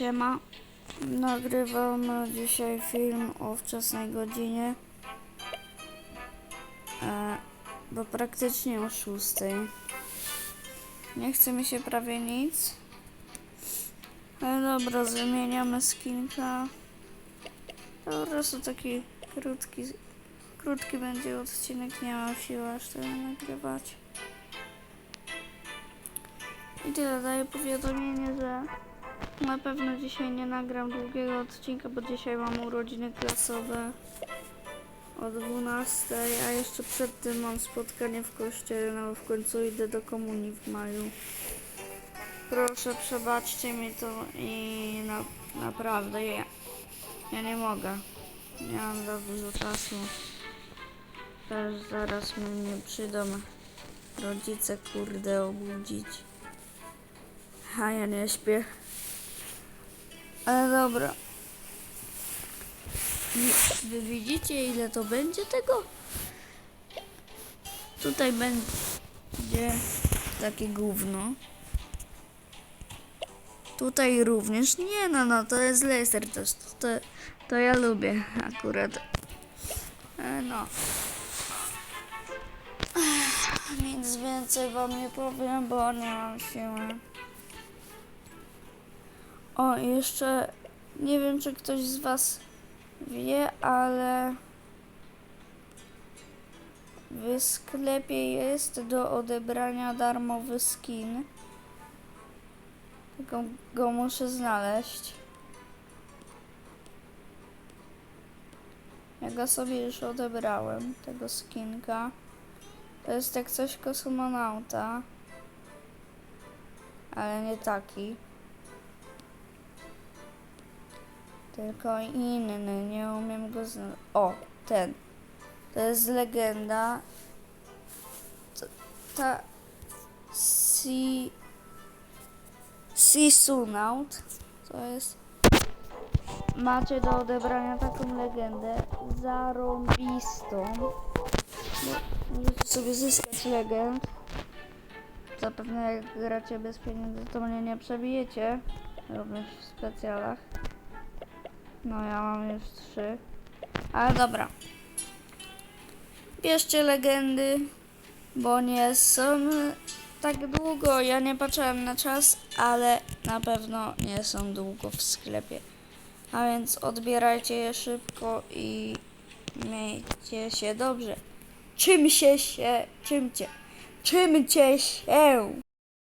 siema. Nagrywam dzisiaj film o wczesnej godzinie. E, bo praktycznie o 6. Nie chce mi się prawie nic. Ale dobra, zmieniamy skinka. Po prostu taki krótki, krótki będzie odcinek, nie mam siły aż tyle nagrywać. I tyle, daję powiadomienie, że na pewno dzisiaj nie nagram długiego odcinka, bo dzisiaj mam urodziny klasowe o 12, a jeszcze przed tym mam spotkanie w kościele, no bo w końcu idę do komunii w maju. Proszę, przebaczcie mi to i na, naprawdę ja, ja nie mogę. Nie mam za dużo czasu. Też zaraz mnie przyjdą rodzice, kurde, obudzić. A ja nie śpię. Ale dobra. Wy widzicie ile to będzie tego? Tutaj będzie takie gówno. Tutaj również. Nie no, no to jest laser też. To, to, to ja lubię akurat. E, No. Nic więcej wam nie powiem, bo nie mam siły. O, jeszcze nie wiem, czy ktoś z Was wie, ale w sklepie jest do odebrania darmowy skin. Tylko go muszę znaleźć. Ja go sobie już odebrałem, tego skinka. To jest jak coś kosmonauta. Ale nie taki. Tylko inny, nie umiem go znaleźć. O, ten. To jest legenda. To, ta si, Sisunaut. To jest. Macie do odebrania taką legendę. Zarąbistą. Mo- Możecie sobie zyskać legend. Zapewne jak gracie bez pieniędzy, to mnie nie przebijecie. Również w specjalach. No ja mam już trzy. Ale dobra. Bierzcie legendy, bo nie są tak długo. Ja nie patrzyłem na czas, ale na pewno nie są długo w sklepie. A więc odbierajcie je szybko i miejcie się dobrze. Czym się się, czymcie, czymcie się.